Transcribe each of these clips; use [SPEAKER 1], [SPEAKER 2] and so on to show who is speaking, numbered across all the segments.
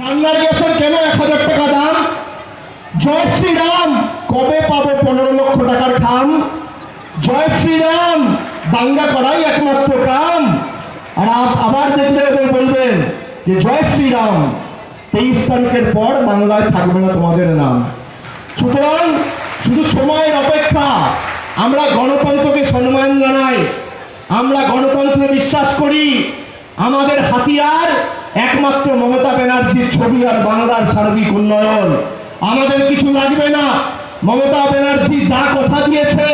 [SPEAKER 1] রান্নার গ্যাসের কেন এক হাজার টাকা দাম? জয় শ্রীরাম, কবে পাবো পনেরো লক্ষ টাকার খাম? জয় শ্রীরাম দাঙ্গা করাই একমাত্র কাম। আর আবার দেখলে বলবেন যে জয় শ্রীরাম, তেইশ তারিখের পর বাংলায় থাকবে না তোমাদের নাম। সুতরাং শুধু সময়ের অপেক্ষা, আমরা গণতন্ত্রকে সম্মান জানাই। আমরা গণতন্ত্রে বিশ্বাস করি। আমাদের হাতিয়ার একমাত্র মমতা ব্যানার্জির ছবি আর বাংলার সার্বিক উন্নয়ন। আমাদের কিছু লাগবে না। মমতা ব্যানার্জি যা কথা দিয়েছে,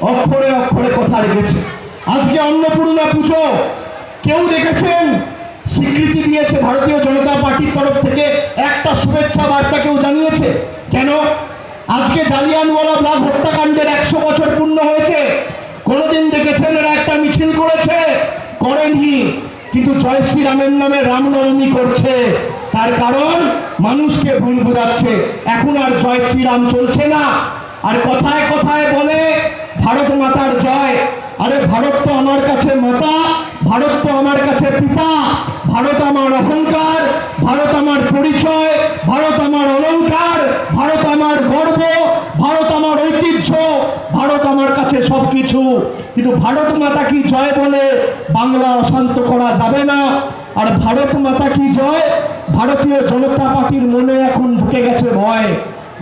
[SPEAKER 1] অক্ষরে অক্ষরে কথা রেখেছে। আজকে অন্নপূর্ণা পুজো, কেউ দেখেছেন? স্বীকৃতি দিয়েছে ভারতীয় জনতা পার্টির তরফ থেকে একটা শুভেচ্ছা বার্তা কেউ জানিয়েছে? কেন? আজকে জালিয়ানওয়ালা বাগ হত্যাকাণ্ডের একশো বছর পূর্ণ হয়েছে। কোনোদিন দেখেছেন এরা একটা মিছিল করেছে? করেননি। কিন্তু জয় শ্রীরামের নামে রামনবমী করছে। তার কারণ মানুষকে ভুল বোঝাচ্ছে। এখন আর জয় শ্রীরাম চলছে না। আর কথায় কথায় বলে, ভারত মাতার জয়। আরে, ভারত তো আমার কাছে মাতা, ভারত তো আমার কাছে পিতা। ভারত আমার অহংকার, ভারত আমার পরিচয়, ভারত আমার অলংকার ভারত আমার গর্ব ভারত আমার ঐতিহ্য ভারত আমার কাছে সব কিছু কিন্তু ভারত মাতা কি জয় বলে বাংলা অশান্ত করা যাবে না? আর ভারত মাতা কি জয়? ভারতীয় জনতা পার্টির মনে এখন ঢুকে গেছে ভয়।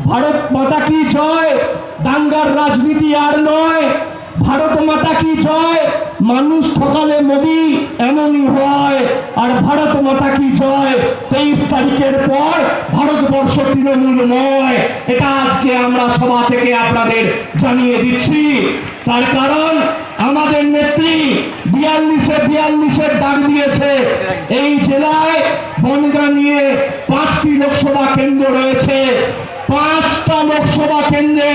[SPEAKER 1] ভারত মাতা কি জয়? দাঙ্গার রাজনীতি আর নয়। ভারত মাতা কি জয়? মানুষ ঠকালে মোদি এমনই হয়। আর ভারত মাতা কি জয়? তেইশ তারিখের পর ভারতবর্ষ তৃণমূল নয়। এটা আজকে আমরা সভা থেকে আপনাদের জানিয়ে দিচ্ছি। তার কারণ আমাদের নেত্রী বিয়াল্লিশে বিয়াল্লিশের ডাক দিয়েছে। এই জেলায় বনগা নিয়ে পাঁচটি লোকসভা কেন্দ্র রয়েছে। পাঁচটা লোকসভা কেন্দ্রে